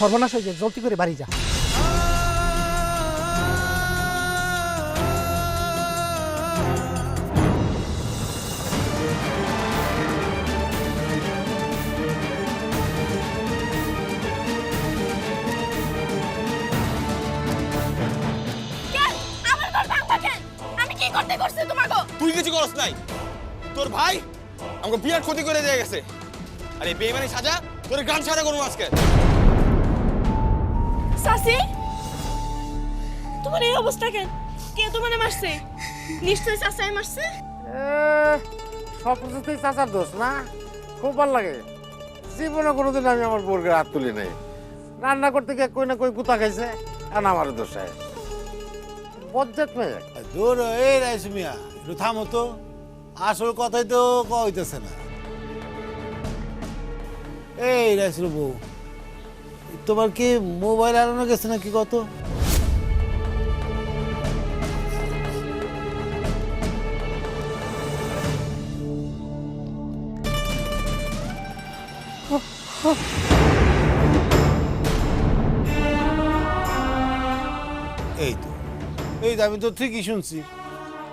সর্বনাশ হয়েছে জলদি করে বাড়ি যা। তুই কিছু করস নাই। তোর ভাই আমাকে বিরাট ক্ষতি করে দিয়ে গেছে। আরে বেইমানি সাজা তোর গান ছাড়া করব আজকে। সাসি? তোমার এই অবস্থা কেন? কে তোমার মারছে নিশ্চয়ই চাচাই মারছে সব কিছুতেই চাচার দোষ না? খুব ভালো লাগে। জীবনে কোনোদিন আমি আমার বোরকে হাত তুলি নাই। রান্না করতে গিয়ে কই না কই কুতা খাইছে আর আমার দোষ হয়। বজ্জাত মেয়ে। দূর এই রাইস মিয়া একটু থামো তো। আসল কথাই তো কওয়া হইতেছে না। এই রাইসুল বউ। তোমার কি মোবাইল হারানো গেছে নাকি কত? এই তো। এই তো, আমি তো ঠিকই শুনছি।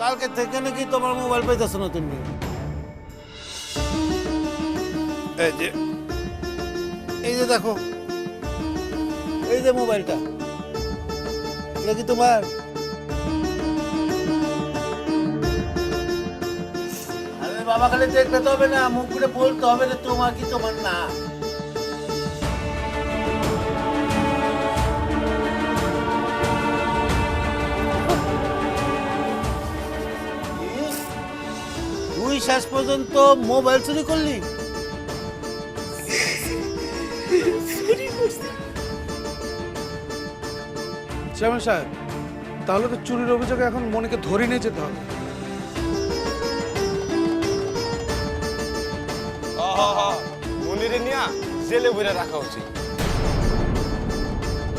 কালকে থেকে নাকি তোমার মোবাইল পাইতেছ না তুমি এই যে এই যে দেখো এই যে মোবাইলটা, এটা কি তোমার? বাবা, খালি দেখতে তো হবে না, মুখ করে বলতে হবে না তোমার কি তোমার না। তুই শেষ পর্যন্ত মোবাইল চুরি করলি? চেয়ারম্যান সাহেব তাহলে তো চুরির অভিযোগে এখন মনিকে ধরে নিয়ে যেতে হবে। মন্দিরে নিয়ে জেলে বইরে রাখা উচিত।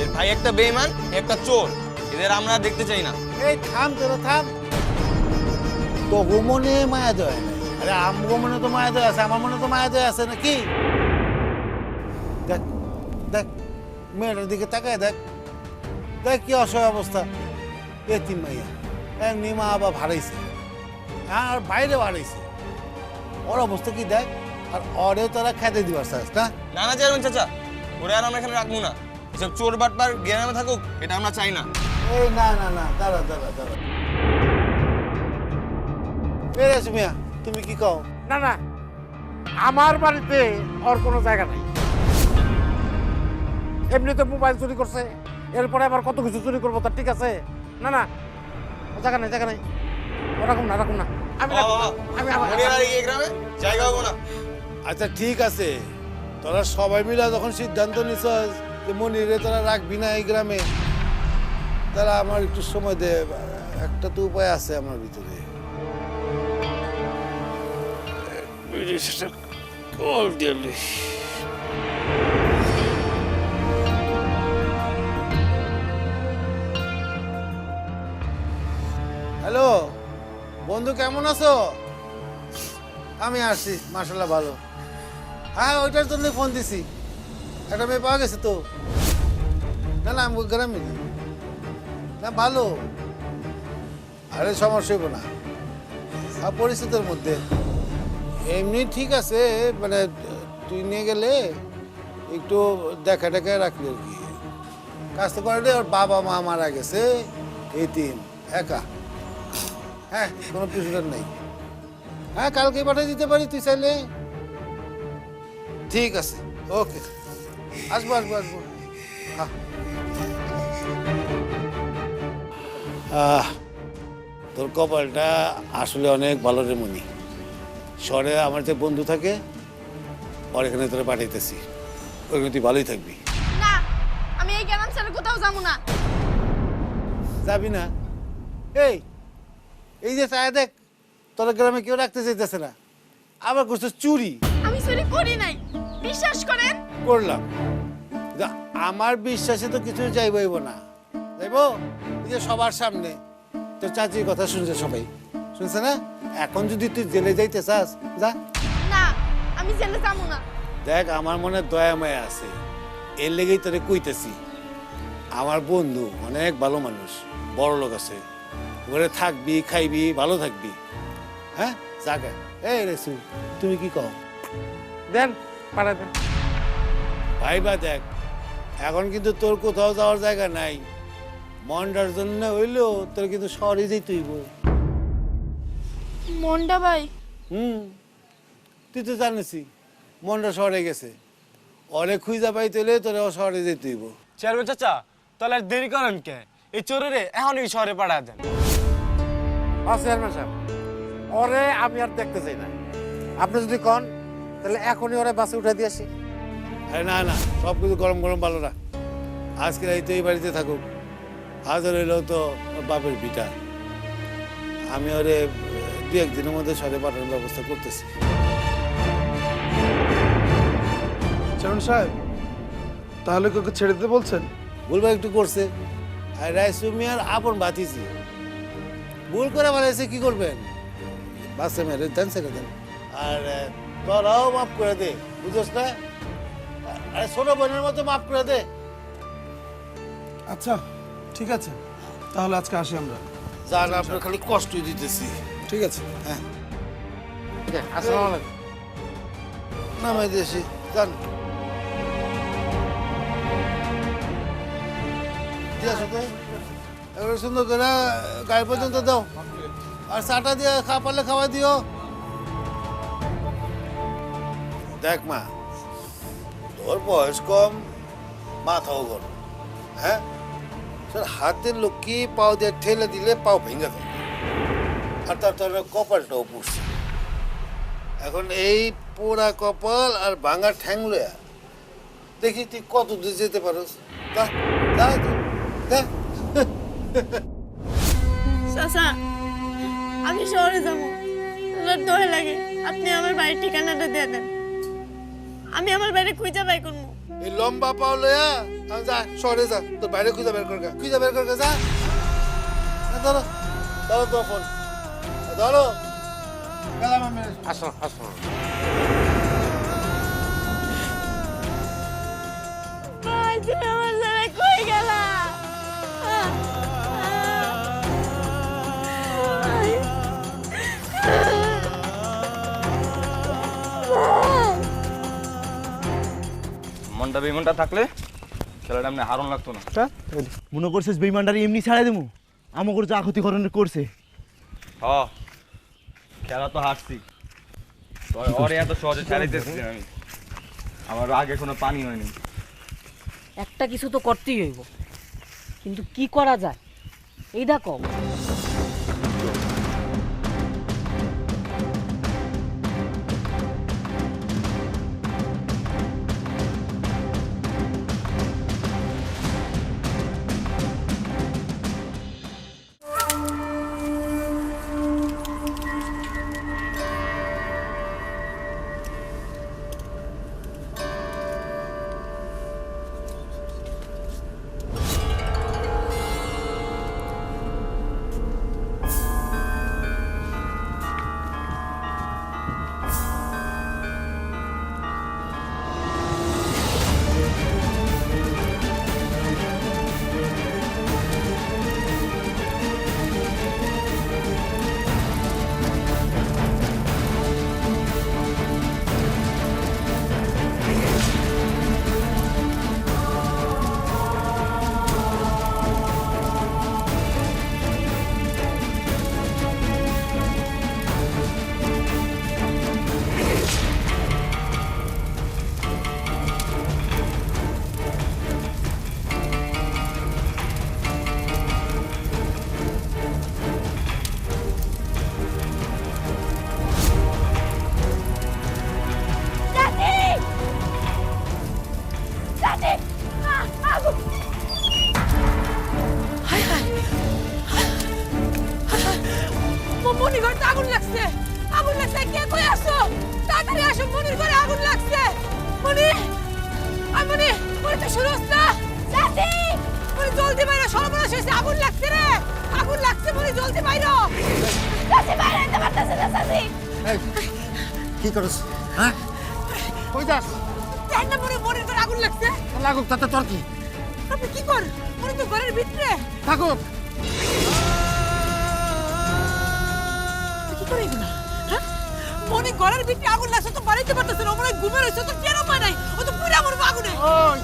এর ভাই একটা বেইমান একটা চোর। এদের আমরা দেখতে চাই না। এই থাম তোরা থাম। তো মনে মায়া দেয় আরে আমগো মনে তো মায়া দেয় আছে আমার মনে তো মায়া দেয় আছে নাকি? দেখ দেখ মেয়েটার দিকে তাকায় দেখ। দেখ কি অসহায় অবস্থা। এতিম মাইয়া এক নিমা আবার ভাড়াইছে আর বাইরে ভাড়াইছে ওর অবস্থা কি দেখ আর অরে তোরা খেতে দিবার চাস না? না না চেয়ারম্যান চাচা ওরে আর আমরা এখানে রাখব না। এসব চোর বাটবার গ্রামে থাকুক এটা আমরা চাই না। এই না না না দাঁড়া দাঁড়া দাঁড়া। পেরেছ মিয়া তুমি কি কও? না না আমার বাড়িতে ওর কোনো জায়গা নাই। এমনিতে মোবাইল চুরি করছে। এরপরে আবার কত কিছু চুরি করব তার ঠিক আছে? না না। জায়গা নাই জায়গা নাই। ওরকম না রাখুন না। আমি আমি আমি- মনির আর এই গ্রামে জায়গা হব না। আচ্ছা ঠিক আছে। তোরা সবাই মিলে যখন সিদ্ধান্ত নিছ যে মনিরে তোরা রাখবি না এই গ্রামে তারা আমার একটু সময় দে। একটা তো উপায় আছে আমার ভিতরে। হ্যালো বন্ধু, কেমন আছো? আমি আসছি মাসাল্লাহ ভালো। হ্যাঁ ওইটার জন্য ফোন দিছি। একটা মেয়ে পাওয়া গেছে তো। না না, আমি গ্রামে। না, ভালো। আরে, সমস্যা হইব না। আর পরিস্থিতির মধ্যে। এমনি ঠিক আছে মানে তুই নিয়ে গেলে একটু দেখা টেকা রাখলি আর কি। কাজ তো করে ওর বাবা মা মারা গেছে, এই তিন, একা। হ্যাঁ কোনো পিছুটার নেই। হ্যাঁ কালকে পাঠিয়ে দিতে পারি তুই চাইলে। ঠিক আছে ওকে। আসব আসব আসব। হ্যাঁ তোর কপালটা আসলে অনেক ভালো রে মনি শহরে আমার যে বন্ধু থাকে ওর এখানে তোরা পাঠাইতেছি। ওইখানে তুই ভালোই থাকবি। না আমি এই গ্রাম ছেড়ে কোথাও যাব না। যাবি না? এই এই যে চায় দেখ তোর গ্রামে কেউ রাখতে চাইতেছে না। আবার করছে চুরি। আমি চুরি করি নাই। বিশ্বাস করেন? করলাম। কিন্তু আমার বিশ্বাসে তো কিছু যাইবইব না। যাইবো? এই যে সবার সামনে। তোর চাচির কথা শুনছে সবাই। শুনছে না? এখন যদি তুই জেলে যাইতে চাস যা। না আমি জেলে যাব না। দেখ আমার মনে দয়া মায়া আছে। এর লেগেই তোরে কইতেছি। আমার বন্ধু অনেক ভালো মানুষ বড় লোক আছে। ওখানে থাকবি খাইবি ভালো থাকবি। হ্যাঁ? জাগা। এই রেসু তুমি কি কও? দেন পাঠাই দেন। ভাই বা দেখ এখন কিন্তু তোর কোথাও যাওয়ার জায়গা নাই। মনটার জন্য হইলেও তোর কিন্তু শহরে যেতে হইব মন্ডা ভাই? হুম তুই তো জানিসই মনটা শহরে গেছে। অনেক খুঁজা পাইতে হলে তোর শহরে যেতে হইব চেয়ারম্যান চাচা তাহলে আর দেরি করেন কে? এই চোরেরে এখনই শহরে পাঠা দেন। চেয়ারম্যান সাহেব। ওরে আমি আর দেখতে চাই না। আপনি যদি কন তাহলে এখনই ওরে বাসে উঠে দিয়ে আসি। আরে না না সব কিছু গরম গরম ভালো না। আজকে রাইতে এই বাড়িতে থাকুক। আজ রইল তো বাপের পিঠা আমি ওরে দু একদিনের মধ্যে শহরে পাঠানোর ব্যবস্থা করতেছি। চেয়ারম্যান সাহেব তাহলে কি ওকে ছেড়ে দিতে বলছেন? ভুলবা একটু করছে। আর রাইসু মিয়ার আপন বাতিছি ভুল করে বানাইছে কি করবেন? বাসে মেরে দেন ছেড়ে দেন। আর তোরাও মাফ করে দে বুঝোস না? আরে ছোট বোনের মতো মাফ করে দে। আচ্ছা ঠিক আছে। তাহলে আজকে আসি আমরা। জান আপনার খালি কষ্ট দিতেছি। ঠিক আছে। হ্যাঁ। ঠিক আছে আসসালামু আলাইকুম। নামাই দিয়েছি যান দিয়ে আসো তো? এবারে সুন্দর করে গায়ে পর্যন্ত দাও। আর চাটা দিয়ে খাওয়া পারলে খাওয়া দিও। দেখ মা, তোর বয়স কম, মাথাও গরম হ্যাঁ? স্যার হাতের লোককে পাও দিয়ে ঠেলে দিলে পাও ভেঙে যাবে আর তার তোর কপালটাও পুষছে এখন এই পোড়া কপাল আর ভাঙা ঠ্যাং লয়া দেখি তুই কত দূর যেতে পারস? তুই যা। চাচা আমি শহরে যাব। আমার দোয়া লাগে। আপনি আমার বাড়ির ঠিকানাটা দিয়ে দেন। আমি আমার বাড়ি খুঁজে পাই করব। এই লম্বা পাও লয়া আর যা শহরে যা। তোর বাইরে খুঁজে বের কর গা। খুঁজে বের কর গা, যা। ধরো ধরো তো ফোন। ধরো। গেলাম আমি। আসো আসো। আমার ছেলে কই গেলা? মনটা বিমনটা থাকলে খেলাটা এমনি হারণ লাগতো না। মনে করছিস বেইমানটারে এমনি ছাড়াই দেবো? আমাকে যা ক্ষতিকরণ করছে। হ খেলা তো হারছি। তবে ওরে এত সহজে ছাড়াইতেছি আমি। আমার আগে কোনো পানি হয়নি। একটা কিছু তো করতেই হইব। কিন্তু কি করা যায়? এই দেখো। না চাচি! জলদি বাইরে সর্বনাশ হয়েছে আগুন লাগছে রে! আগুন লাগছে মনি জলদি বাইরে! চাচি বাইরে আনতে পারতেছে না চাচি! কি করছ হ্যাঁ? কই যাস? দেখেন না মনির ঘরে আগুন লাগছে। লাগুক তাতে তোর কি? আপনি কি করেন মনে তো ঘরের ভিতরে। থাকুক। কি করে এগুলা? হ্যাঁ? মনে ঘরের ভিতরে আগুন লাগছে তো বাড়িতে পারতেছে না মনে ঘুমের হয়েছে ও তো টেরও পায় নাই ও তো পুরা মরবো আগুনে। ওই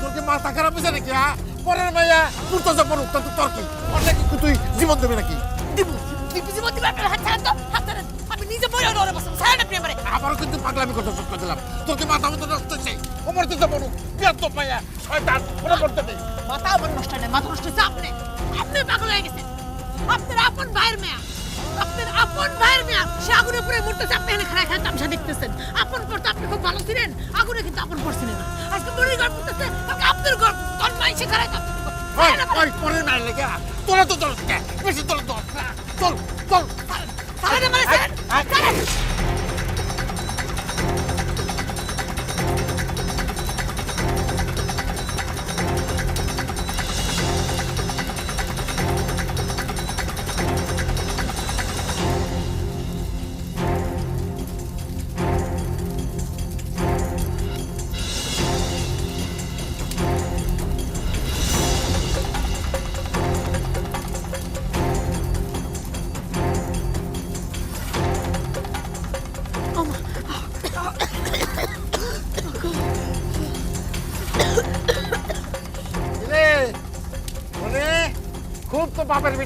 তোর কি মাথা খারাপ হয়েছে নাকি হ্যাঁ? পরের মাইয়া পুরতো যে পড়ুক তাতে তোর কি? ওর নাকি তুই জীবন দেবে নাকি? দিব। জীবন দিবে? আপনার হাত ছাড়েন তো হাত ছাড়েন আপনি নিজে বই ওরে বসেন ছাড়েন আপনি আমারে আবারও কিন্তু পাগলামি করতে শুরু করে দিলাম। তোর কি মাথা মতো নষ্ট হচ্ছে ওমর তুই যে পড়ুক বিয়ার তো মাইয়া শয়তান ওরা করতে নেই মাথা আমার নষ্ট মাথা নষ্ট হচ্ছে আপনি। আপনি পাগল হয়ে গেছেন। আপনার আপন ভাইয়ের মেয়া। আপনার আপন ভাইয়ের মেয়া সে আগুনে পুরে মরতেছে আপনি এখানে খারাপ খারাপ তামসা দেখতেছেন। আপন পড়তে আপনি খুব ভালো ছিলেন আগুনে কিন্তু আপন পড়ছিলেন না। আজকে মরির পড়তেছে কালকে আপনার ঘর তোর মাই সে খারাপ পরের মায়ের লেগে তোরা তো তোর বেশি তোর তোর চল চল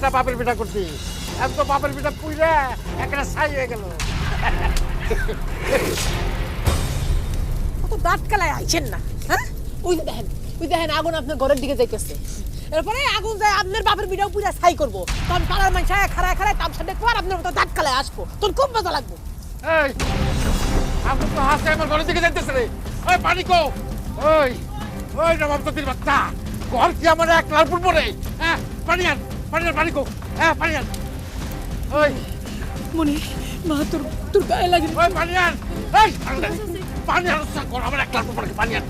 পিঠা বাপের পিঠা করতি এত তো বাপের পিঠা পুইরা একটা ছাই হয়ে গেল। কত দাঁত কালায় আইছেন না হ্যাঁ? ওই দেখেন ওই দেখেন আগুন আপনার ঘরের দিকে যাইতেছে। এরপরে আগুন যায় আপনার বাপের বিড়াও পুরা ছাই করব। তখন পাড়ার মানুষ আয়া খাড়ায় খাড়ায় তামসা দেখব আর আপনার মতো দাঁত কালায় আসব। তোর খুব মজা লাগবে। এই আপনি তো হাসে আমার ঘরের দিকে যাইতেছে রে। ওই পানি কো ওই ওই নবাব তোর বাচ্চা ঘর কি আমার এক লাল পড়ব রে হ্যাঁ পানি আন। পানি পানি কো হ্যাঁ পানি আন ওই। মনি মা তোর তোর গায়ে লাগে ওই পানি আন এই পানি আন ঘর আমার এক নাকি পানি আন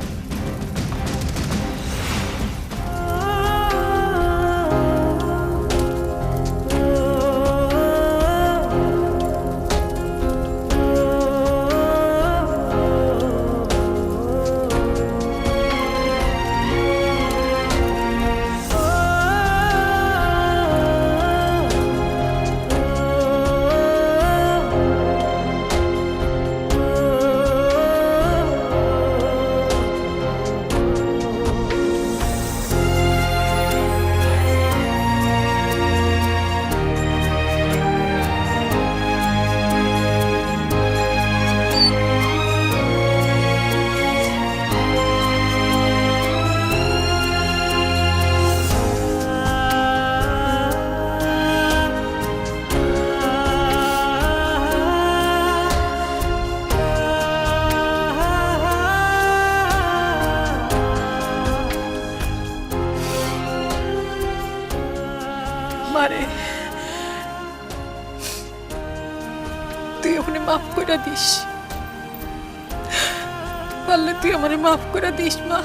পারলে তুই আমারে মাফ করে দিস মা।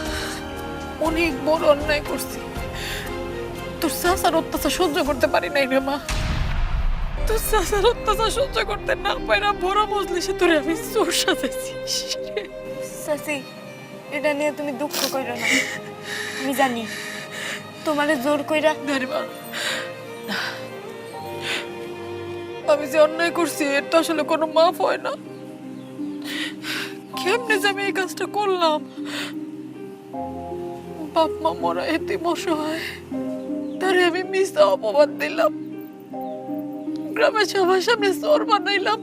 অনেক বড় অন্যায় করছি। তোর শাসার অত্যাচার সহ্য করতে পারি নাই রে মা। তোর শাসার অত্যাচার সহ্য করতে না পাইরা বড় মজলিসে তোরে আমি চোর সাজাইছি। সাসি এটা নিয়ে তুমি দুঃখ করো না। আমি জানি। তোমারে জোর কইরা ধরে মা। আমি যে অন্যায় করছি এর তো আসলে কোনো মাফ হয় না। যে আমি এই কাজটা করলাম? আমি অপবাদ দিলাম। গ্রামের বানাইলাম।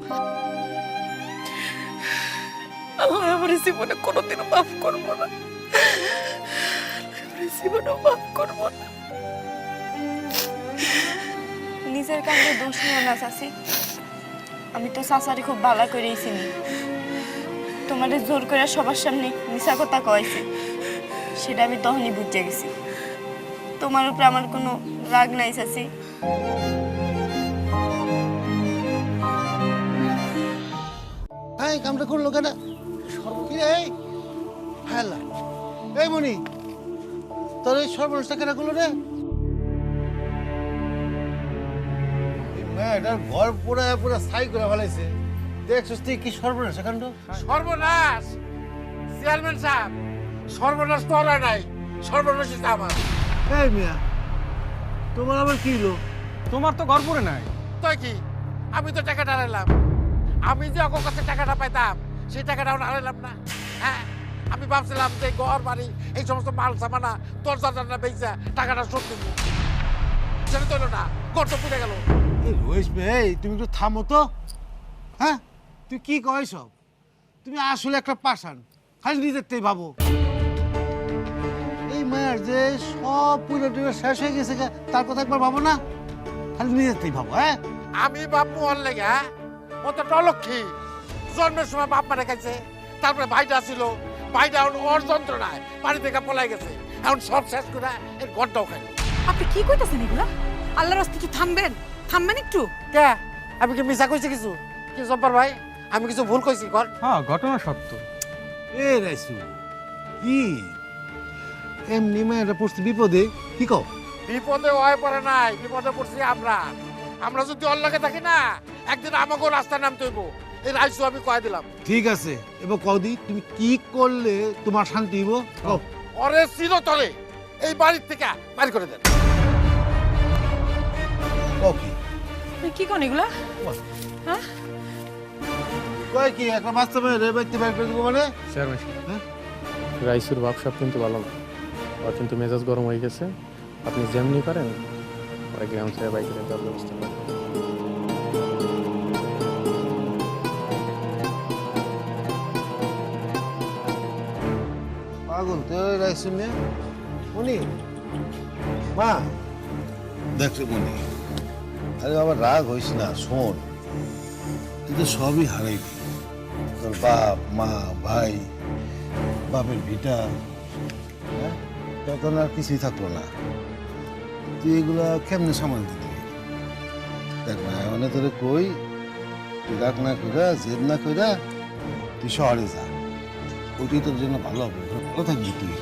আমার জীবনে কোনোদিনও মাফ করব না। মাফ করব না। নিজের কাছে দোষ নিও না আমি তো চাচারে খুব ভালো করেই চিনি। তোমারে জোর করে সবার সামনে মিশা কথা কয়েছি সেটা আমি তখনই বুঝে গেছি। তোমার উপরে আমার কোনো রাগ নাই, চাচি। হ্যাঁ কামটা করল এই মনি, তোর এই সর্বনাশটা কেনা করল রে? মেয়েটার ঘর পুরা পুরা ছাই করে ফেলাইছে। দেখছিস তুই কি সর্বনাশ কাণ্ড সর্বনাশ! যে চেয়ারম্যান সাহেব সর্বনাশ তো আর হয় নাই সর্বনাশ আমার। এই মিয়া তোমার আবার কি হলো তোমার তো ঘর পড়ে নাই। তো কি? আমি তো টাকাটা হারাইলাম আমি যে অকর কাছে টাকাটা পাইতাম সেই টাকাটাও হারাইলাম না। হ্যাঁ আমি ভাবছিলাম যে ঘর বাড়ি এই সমস্ত মাল সামানা তোর দরজাটা বেচা টাকাটা শোধ দেবো। সেটা তো না ঘর তো পুড়ে গেল। এই ভাই তুমি একটু থামো তো। হ্যাঁ? তুই কি কয় সব? তুমি আসলে একটা পাষাণ খালি নিজেরটাই ভাবো। এই মায়ের যে সব পুরো টুরো শেষ হয়ে গেছে গা, তার কথা একবার ভাবো না খালি নিজেরটাই ভাবো হ্যাঁ? আমি বাপ মোহন লেগে হ্যাঁ ও তো অলক্ষী জন্মের সময় বাপ মারা গেছে তারপরে ভাইটা ছিল ভাইটা এখন ওর যন্ত্রণায় বাড়ি থেকে পলাই গেছে। এখন সব শেষ করে এর ঘরটাও খাই আপনি কি কইতাছেন এগুলা? আল্লাহর রাস্তা একটু থামবেন? থামবেন একটু? কে? আমি কি মিশা কইছি কিছু? কি জব্বার ভাই? আমি কিছু ভুল কইছি কর। হ্যাঁ ঘটনা সত্য। এ রাইসু কি? এমনি মেয়েটা পড়ছে বিপদে কি কও? বিপদে হয়ে পড়ে নাই বিপদে পড়ছি আমরা। আমরা যদি লগে থাকি না একদিন আমাকেও রাস্তা নামতে হইব। এই রাইসু আমি কয়ে দিলাম। ঠিক আছে এবার কদি তুমি কি করলে তোমার শান্তি হইব? কও। ওরে চিরতরে এই বাড়ির থেকে বাড়ি করে দেন। কও কি? কি কোন এগুলা? হ্যাঁ? কয় কি? একটা বাস্তবে রে ব্যক্তি বের করে দেবো মানে? চেয়ারম্যান হ্যাঁ? রাইসুর ব্যবসা কিন্তু ভালো। না ওর কিন্তু মেজাজ গরম হয়ে গেছে। আপনি যেমনি পারেন ওরা গ্রাম ছেড়ে বাইকে দেওয়ার ব্যবস্থা করেন পাগল তো উনি? মা। মনি আরে বাবা রাগ হইস না শোন। তুই তো সবই হারাইবি। তোর বাপ, মা, ভাই, বাপের ভিটা হ্যাঁ? তখন আর কিছুই থাকল না। তুই এগুলা কেমনে সামাল দিবি দেখ না মানে তোরে কই, তুই রাগ না কইরা, জেদ না কইরা তুই শহরে যা। ওইটাই তোর জন্য ভালো হবে। ভালো থাকবি তুই।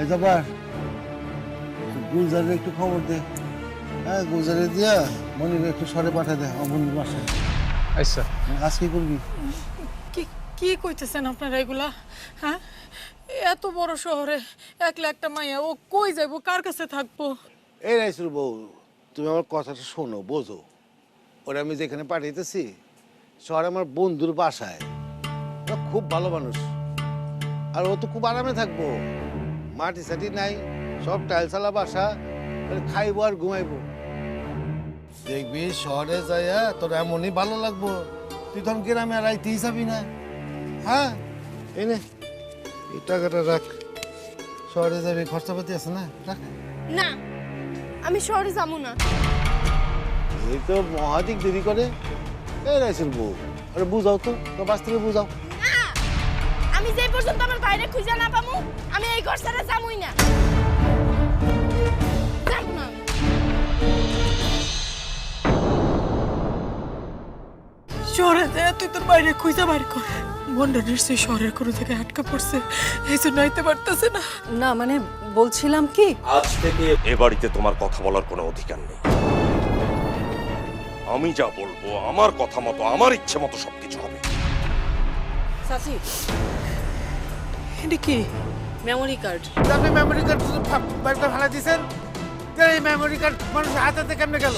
এই যাবার গুলজারের একটু খবর দে। হ্যাঁ গুলজারে দিয়া মনির একটু সরে পাঠা দে বন্ধুর বাসায়। আচ্ছা আজকে করবি কি কি কইতেছেন আপনারা এগুলা হ্যাঁ এত বড় শহরে একলা একটা মাইয়া ও কই যাইবো কার কাছে থাকব এই রাইসুর বউ তুমি আমার কথাটা শোনো বোঝো ওরা আমি যেখানে পাঠাইতেছি শহরে আমার বন্ধুর বাসায় ও খুব ভালো মানুষ আর ও তো খুব আরামে থাকব মাটি সাটি নাই সব টাইলসালা বাসা খাইবো আর ঘুমাইবো দেখবি শহরে যাইয়া তোর এমনই ভালো লাগবো। তুই তখন গ্রামে আর আইতেই যাবি না। হ্যাঁ? এই নে এই টাকাটা রাখ। শহরে যাবি খরচাপাতি আছে না? রাখ। না আমি শহরে যাব না। এই তো মহাদিক দেরি করে। এই রাইসুল বউ আরে বুঝাও তো তো বাস থেকে বুঝাও। আমি যে পর্যন্ত আমার বাইরে খুঁজে না পামু আমি এই ঘর ছাড়া যাবই না। শহরে তুই তোর বাইরে খুঁজে বাইর কর। মনটা নিশ্চয়ই শহরের কোনো জায়গায় আটকা পড়ছে এই জন্য আইতে পারতেছে না। না মানে বলছিলাম কি? আজ থেকে এ বাড়িতে তোমার কথা বলার কোনো অধিকার নেই। আমি যা বলব আমার কথা মতো আমার ইচ্ছে মতো সবকিছু হবে। এটা কি? মেমোরি কার্ড আপনি মেমোরি কার্ড ফেলা দিয়েছেন? এই মেমোরি কার্ড মানুষের হাতে কেমনে গেল?